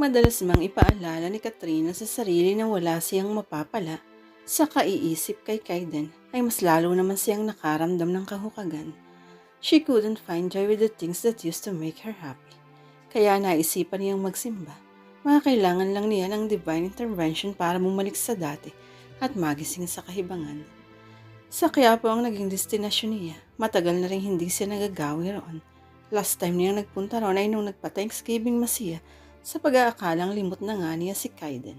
Madalas mang ipaalala ni Katrina sa sarili na wala siyang mapapala sa kaiisip kay Kaiden ay mas lalo naman siyang nakaramdam ng kahukagan. She couldn't find joy with the things that used to make her happy. Kaya naisipan niyang magsimba. Mga kailangan lang niya ng divine intervention para bumalik sa dati at magising sa kahibangan. Sa Quiapo ang naging destinasyon niya. Matagal na rin hindi siya nagagawi roon. Last time niya nagpunta roon ay nung nagpa-Thanksgiving masiya sa pag-aakalang limot na nga niya si Kaiden.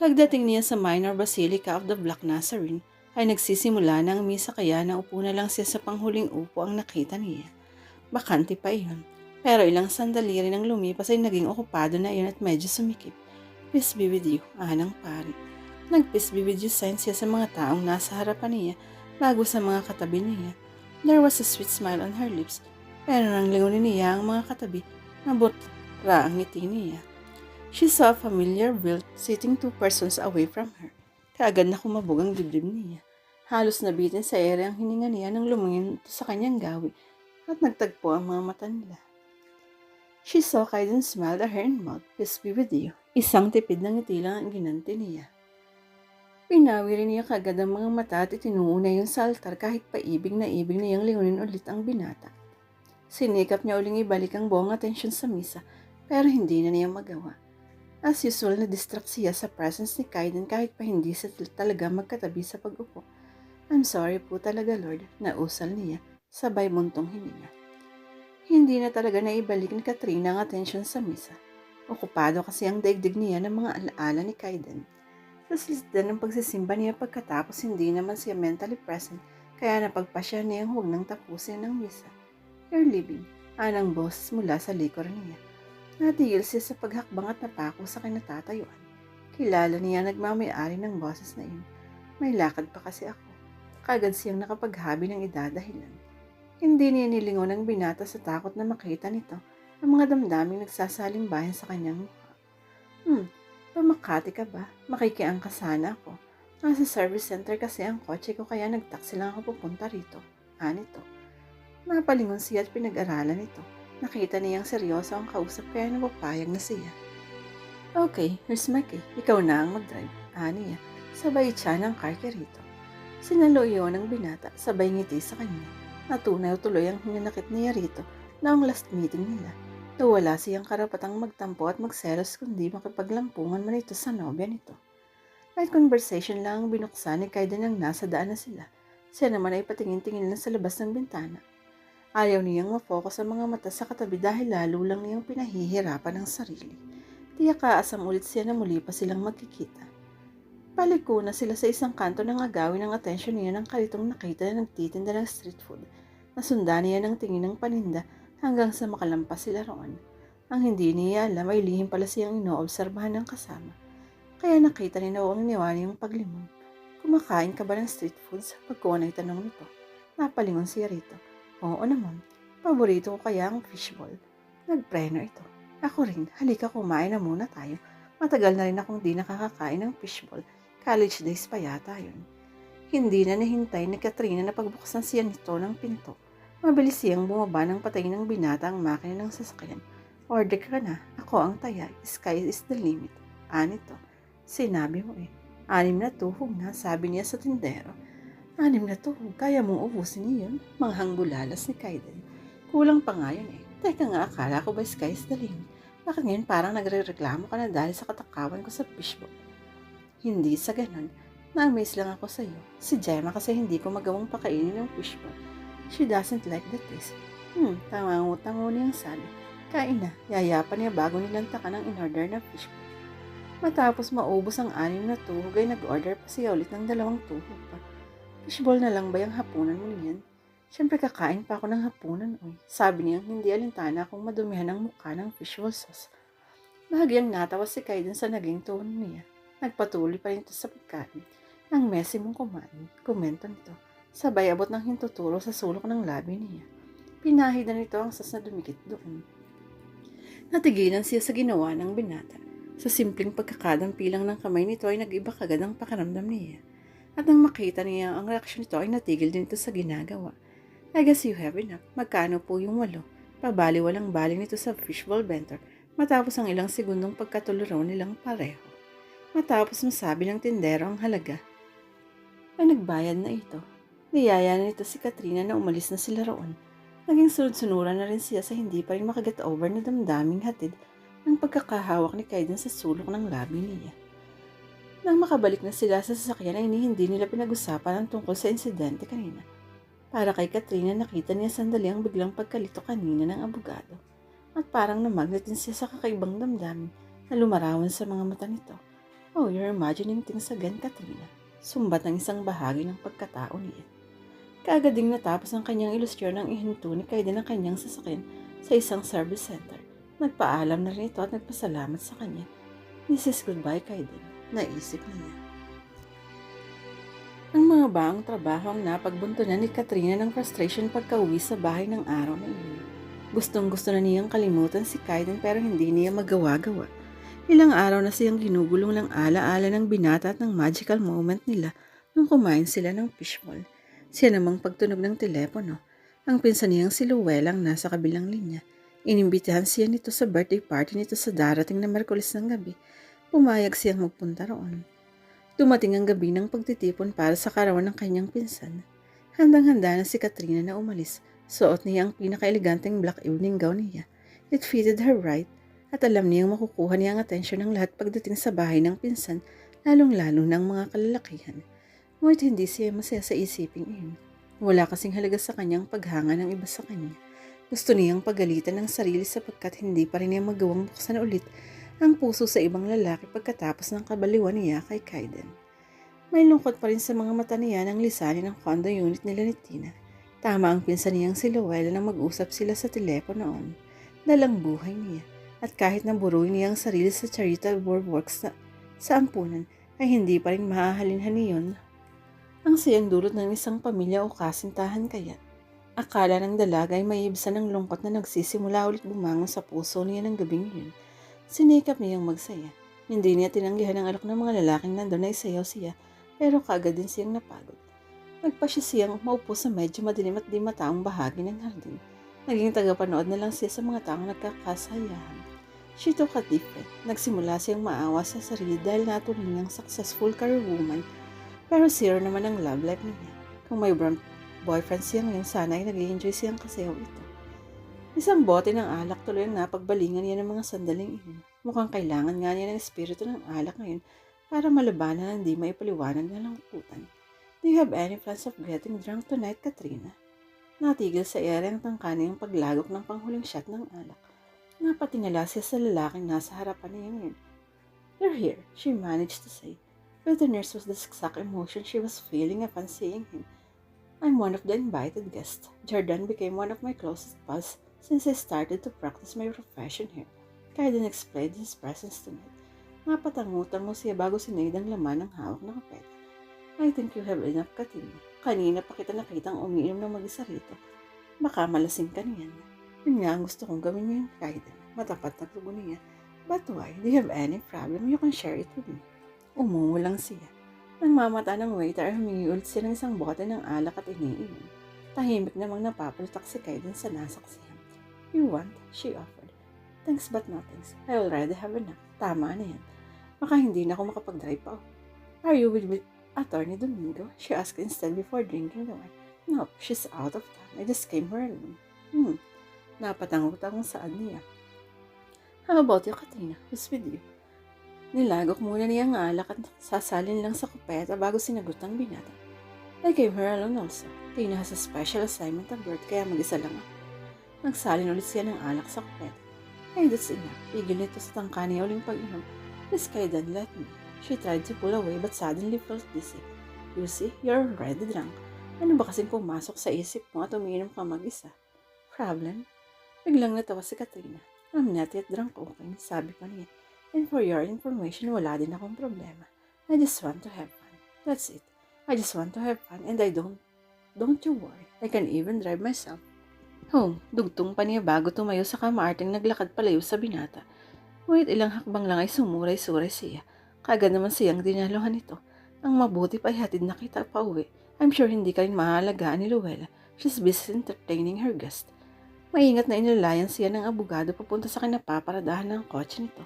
Pagdating niya sa minor basilica of the Black Nazarene, ay nagsisimula ng misa kaya naupo na lang siya sa panghuling upo ang nakita niya. Bakante pa iyon. Pero ilang sandali rin ang lumipas ay naging okupado na iyon at medyo sumikip. Peace be with you, anang pari. Nag-peace be with you sign siya sa mga taong nasa harapan niya bago sa mga katabi niya. There was a sweet smile on her lips pero nang lingunin niya ang mga katabi, nabot ra ang ngiti niya. She saw a familiar build sitting two persons away from her. Kaagad na kumabog ang dibdib niya. Halos nabitin sa ere ang hininga niya nang lumingin sa kanyang gawi at nagtagpo ang mga mata nila. She saw Kaiden smile at her and mouth, peace be with you. Isang tipid ng ngiti lang ang ginanti niya. Pinawi rin niya kagad ang mga mata at itinuuna yung sa altar kahit paibig na ibig niyang lingunin ulit ang binata. Sinikap niya uling ibalik ang buong atensyon sa misa pero hindi na niya magawa. As usual, na-distract siya sa presence ni Kaiden kahit pa hindi siya talaga magkatabi sa pag-upo. I'm sorry po talaga, Lord, nausal niya, sabay muntong hininga. Hindi na talaga naibalik ni Katrina ang atensyon sa misa. Okupado kasi ang daigdig niya ng mga alaala ni Kaiden. Sa sisdan ng pagsisimba niya pagkatapos hindi naman siya mentally present kaya napagpasya niyang huwag nang tapusin ng misa. You're leaving, anang boss mula sa likor niya. Natigil siya sa paghakbang at napako sa kinatatayuan. Kilala niya nagmamayari ng boses na iyon. May lakad pa kasi ako. Kagad siyang nakapaghabi ng idadahilan. Hindi niya nilingon ang binata sa takot na makita nito ang mga damdaming nagsasalimbahin sa kanyang mukha. Hmm, pamakati ka ba? Makikiang ka sana ako. Nasa service center kasi ang kotse ko kaya nagtaksi lang ako pupunta rito. Anito. Napalingon siya at pinag-aralan ito. Nakita niyang seryoso ang kausap kaya napapayag na siya. Okay, here's my. Ikaw na ang mag-drive. Ani niya. Sabay siya ng car rito. Sinalo iyon ng binata, sabay ngiti sa kanya. Natunaw tuloy ang hinanakit niya rito noong last meeting nila. Nawala siyang karapatang magtampo at magselos kundi makipaglampungan man ito sa nobya nito. Light conversation lang ang binuksan ni Kaiden nang nasa daan na sila. Siya naman ay patingin-tingin lang sa labas ng bintana. Ayaw niyang mafocus ang mga mata sa katabi dahil lalo lang niyang pinahihirapan ang sarili. Tiyak kaasam ulit siya na muli pa silang magkikita. Paliko na sila sa isang kanto ng agawin ng atensyon niya ng kalitong nakita na nagtitinda ng street food. Nasundan niya ng tingin ng paninda hanggang sa makalampas sila roon. Ang hindi niya alam ay lihim pala siyang inoobserbahan ng kasama. Kaya nakita ni Noong niwani yung paglimon. Kumakain ka ba ng street foods? Pagkuha na tanong nito. Napalingon siya rito. Oo naman. Paborito ko kaya ang fishball. Nagpreno ito. Ako rin. Halika kumain na muna tayo. Matagal na rin akong di nakakakain ng fishball. College days pa yata yun. Hindi na nahintay ni Katrina na pagbuksan siya nito ng pinto. Mabilis siyang bumaba ng patay ng binata ang makina ng sasakyan. Order ka na. Ako ang taya. Sky is the limit. Anito. Sinabi mo eh. Anim na tuhog na, sabi niya sa tindero. Anim na tuhog, kaya mong ubusin niyon. Manghang bulalas ni Kaiden. Kulang pa nga yun eh. Teka nga, akala ko ba sky is the? Bakit ngayon parang nagre-reklamo ka na dahil sa katakawan ko sa fishbowl? Hindi sa ganun. Na-amaze lang ako sa iyo. Si Gemma kasi hindi ko magawang pakainin ng fishbowl. She doesn't like the taste. Hmm, tangango-tango niyang sabi. Kain na, yayapan niya bago nilang taka ng in-order na fishbowl. Matapos maubos ang anim na tuhog ay nag-order pa siya ulit ng dalawang tuhog pa. Fishball na lang ba yung hapunan mo niyan? Siyempre kakain pa ako ng hapunan, oy. Sabi niya hindi alintana kung madumihan ang mukha ng fishball sauce. Bahagyang natawa si Kaiden sa naging tono niya. Nagpatuloy pa rin ito sa pagkain. Ang messy mong kumain, komento nito. Sabay abot ng hintuturo sa sulok ng labi niya. Pinahid na nito ang sas na dumikit doon. Natigilan siya sa ginawa ng binata. Sa simpleng pagkakadampilang ng kamay nito ay nag-iba kagad ang pakaramdam niya. At nang makita niya ang reaksyon nito ay natigil din ito sa ginagawa. I guess you have enough. Magkano po yung walo? Pabali walang bali nito sa fishbowl vendor. matapos ang ilang segundong pagkatularo nilang pareho. Matapos masabi ng tindero ang halaga, ay nagbayad na ito. Niyaya na nito si Katrina na umalis na sila roon. Naging sunod-sunuran na rin siya sa hindi pa rin makaget over na damdaming hatid ng pagkakahawak ni Kaiden sa sulok ng labi niya. Nang makabalik na sila sa sasakyan ay hindi nila pinag-usapan ang tungkol sa insidente kanina. Para kay Katrina nakita niya sandali ang biglang pagkalito kanina ng abogado at parang namagnetin siya sa kakaibang damdamin na lumarawan sa mga mata nito. Oh, you're imagining things again, Katrina. Sumbat ng isang bahagi ng pagkatao niya. Kaagad ding natapos ang kanyang ilusyon ng ihinto ni Kaiden ang kanyang sasakyan sa isang service center. Nagpaalam na rin ito at nagpasalamat sa kanya. Is goodbye, Kaiden. Naisip niya. Ang mga baang trabaho ang napagbuntunan ni Katrina ng frustration pagka-uwi sa bahay ng araw na iyon. Gustong gusto na niyang kalimutan si Kaiden pero hindi niya magawa-gawa. Ilang araw na siyang ginugulong ng ala-ala ng binata at ng magical moment nila nung kumain sila ng fishball. Siya namang pagtunog ng telepono. Ang pinsan niyang si Luella ang nasa kabilang linya. Inimbitahan siya nito sa birthday party nito sa darating na Merkulis ng gabi. Pumayag siyang magpunta roon. Dumating ang gabi ng pagtitipon para sa karawan ng kanyang pinsan. Handang-handa na si Katrina na umalis. Suot niya ang pinaka-eleganteng black evening gown niya. It fitted her right at alam niyang makukuha niya ang atensyon ng lahat pagdating sa bahay ng pinsan, lalong-lalo ng mga kalalakihan. Ngunit hindi siya masaya sa isiping iyon. Wala kasing halaga sa kanyang paghanga ng iba sa kanya. Gusto niyang pagalitan ng sarili sapagkat hindi pa rin niya magawang buksan ulit ang puso sa ibang lalaki pagkatapos ng kabaliwan niya kay Kaiden. May lungkot pa rin sa mga mata niya ng lisanin ng condo unit nila ni Tina. Tama ang pinsan niyang si Luella na mag-usap sila sa telepono noon. Dalang buhay niya. At kahit naburuin niya ang sarili sa charitable works na, sa ampunan, ay hindi pa rin mahahalinhan niyon ang siyang dulot ng isang pamilya o kasintahan kaya. Akala ng dalaga ay may ibsa ng lungkot na nagsisimula ulit bumangon sa puso niya ng gabing yun. Sinikap niyang magsaya. Hindi niya tinanggihan ang alok ng mga lalaking nandun na isayaw siya, pero kaagad din siyang napagod. Nagpa siya siyang maupo sa medyo madilim at di mataong bahagi ng hardin. Naging tagapanood na lang siya sa mga taong nagkakasayahan. She took a deep breath. Nagsimula siyang maawa sa sarili dahil natuloy niyang successful career woman pero zero naman ang love life niya. Kung may boyfriend siya ngayon, sana ay nag-enjoy siyang kasayaw ito. Isang bote ng alak tuloy ang napagbalingan niya ng mga sandaling iyon. Mukhang kailangan nga niya ng espiritu ng alak ngayon para malabanan ang di maipaliwanag na langkutan. Do you have any plans of getting drunk tonight, Katrina? Natigil sa ere ang tangkani ang paglagok ng panghuling shot ng alak. Napatingala siya sa lalaking nasa harapan niya ngayon. You're here, she managed to say. Bitterness was the exact emotion she was feeling upon seeing him. I'm one of the invited guests. Jordan became one of my closest pals since I started to practice my profession here. Kaiden explained his presence to me. Napatangutan mo siya bago sinaid ang laman ng hawak na kapeta. I think you have enough, Katina. Kanina pa kita nakitang umiinom ng mag-isa rito. Baka malasing ka niyan. Yun nga ang gusto kong gawin niya, Kaiden. Matapat na tugon niya. But why? Do you have any problem? You can share it with me. Umungo lang siya. Nang mamata ng waiter ay humingi ulit siya ng isang bote ng alak at iniinom. Tahimik namang napapalitak si Kaiden sa nasaksihan. You want? She offered. Thanks but no thanks. I already have enough. Tama na yan. Baka hindi na ako makapag-drive pa. Are you with, with Attorney Domingo? She asked instead before drinking the wine. No, she's out of town. I just came here alone. Hmm. Napatangot-tangon saan niya. How about you, Katrina? Who's with you? Nilagok muna niya ang alak at sasalin lang sa kupeta bago sinagot ng binata. I gave her alone also. Tina has a special assignment abroad kaya mag-isa lang ako. Nagsalin ulit siya ng alak sa kupeta. Hey, that's enough. Pigil nito sa tangka niya uling pag-inom. Please kayo then let me. She tried to pull away but suddenly felt dizzy. You see, you're already drunk. Ano ba kasing pumasok sa isip mo at umiinom ka mag-isa? Problem? Biglang natawa si Katrina. I'm not yet drunk, okay, sabi pa niya. And for your information, wala din akong problema. I just want to have fun. That's it. I just want to have fun and I don't, don't you worry. I can even drive myself. Home, dugtong pa niya bago tumayo sa kamaarteng naglakad palayo sa binata. Ngunit ilang hakbang lang ay sumuray-suray siya. Kagad naman siyang dinaluhan ito. Ang mabuti pa ay hatid na kita pa uwi. I'm sure hindi ka rin mahalagaan ni Luella. She's busy entertaining her guest. Maingat na inilalayan siya ng abogado papunta sa kinapaparadahan ng kotse nito.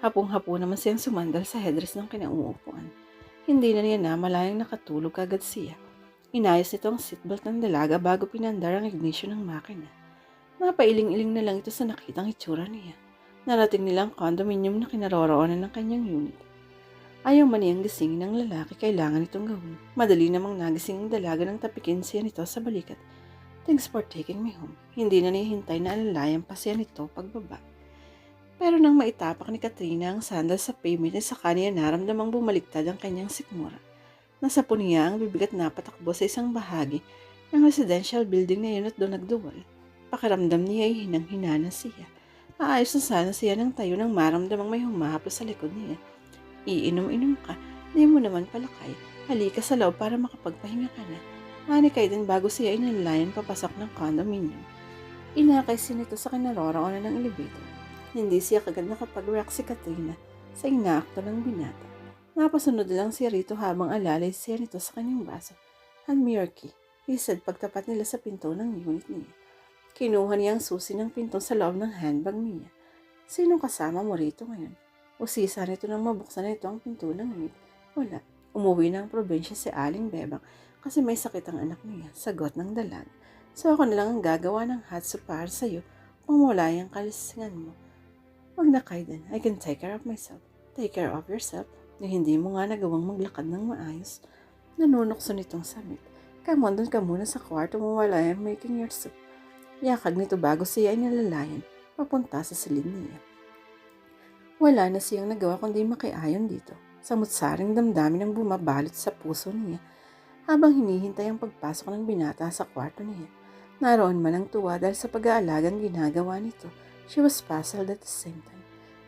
Hapong-hapo naman siyang sumandal sa headrest ng kinauupuan. Hindi na niya namalayang nakatulog kagad siya. Inayos nito ang seatbelt ng dalaga bago pinandar ang ignition ng makina. Napailing-iling na lang ito sa nakitang itsura niya. Narating nilang condominium na kinaroroonan ng kanyang unit. Ayaw man niyang gisingin ng lalaki, kailangan itong gawin. Madali namang nagising ang dalaga ng tapikin siya nito sa balikat. Thanks for taking me home. Hindi na nihintay na alalayan pa siya nito pagbaba. Pero nang maitapak ni Katrina ang sandal sa pavement ay saka niya naramdamang bumaliktad ang kanyang sikmura. Nasa niya ang bibigat na patakbo sa isang bahagi ng residential building na yun at doon nagduwal. Pakiramdam niya ay hinang-hinana siya. Aayos na sana siya ng tayo nang maramdamang may humahapos sa likod niya. Iinom-inom ka, di mo naman palakay. Halika sa loob para makapagpahinga ka na. Manikay din bago siya inanlayan papasok ng condominium. Inakay siya nito sa kinaroroonan ng elevator. Hindi siya kagad nakapag-react si Katrina sa inaakto ng binata. Napasunod lang siya rito habang alalay siya nito sa kanyang baso. Almirki, he said pagtapat nila sa pinto ng unit niya. Kinuha niya ang susi ng pinto sa loob ng handbag niya. Sinong kasama mo rito ngayon? Usisa nito nang mabuksan nito ang pinto ng unit. Wala. Umuwi na ang probinsya si Aling Bebang kasi may sakit ang anak niya, sagot ng dalag. So ako na lang ang gagawa ng hot soup para sa'yo kung mawala yung kalisingan mo. Huwag na Kaiden, I can take care of myself. Take care of yourself na hindi mo nga nagawang maglakad ng maayos. Nanunokso nitong samit. Come on, doon ka muna sa kwarto mo while I am making your soup. Yakag nito bago siya ay nalalayan papunta sa silid niya. Wala na siyang nagawa kundi makiayon dito. Samut-saring damdamin ang bumabalot sa puso niya habang hinihintay ang pagpasok ng binata sa kwarto niya. Naroon man ang tuwa dahil sa pag-aalagang ginagawa nito. She was puzzled at the same time.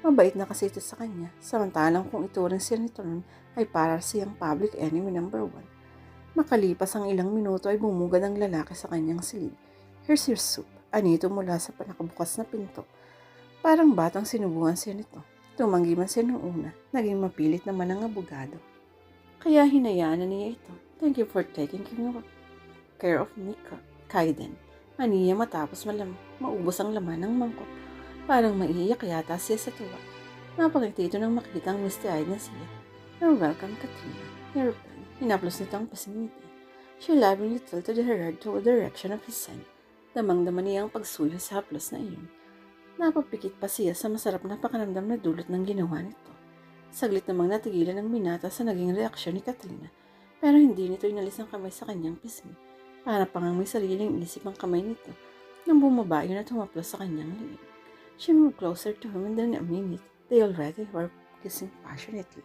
Mabait na kasi ito sa kanya, samantalang kung ituring siya nito nun ay para siyang public enemy number one. Makalipas ang ilang minuto ay bumugad ang lalaki sa kanyang silid. Here's your soup. Anito mula sa panakabukas na pinto. Parang batang sinubuhan siya nito. Tumanggi man siya nung una. Naging mapilit naman ang abogado. Kaya hinayaan na niya ito. Thank you for taking care of me, Ka- Kaiden. Aniya matapos malam maubos ang laman ng mangkok. Parang maiiyak yata siya sa tuwa. Napangiti ito nang makita ang misty-eyed na siya. You're welcome, Katrina. He replied. Hinaplos nito ang pasingiti. She lovingly tilted her head to the direction of his son. Damang-dama niya ang pagsuyo sa haplos na iyon. Napapikit pa siya sa masarap na pakanamdam na dulot ng ginawa nito. Saglit namang natigilan ng binata sa naging reaksyon ni Katrina, pero hindi nito inalis ang kamay sa kanyang pisngi. Para pang may sariling isip ang kamay nito nang bumaba yun at humaplos sa kanyang liig. She moved closer to him and then minute, they already were kissing passionately.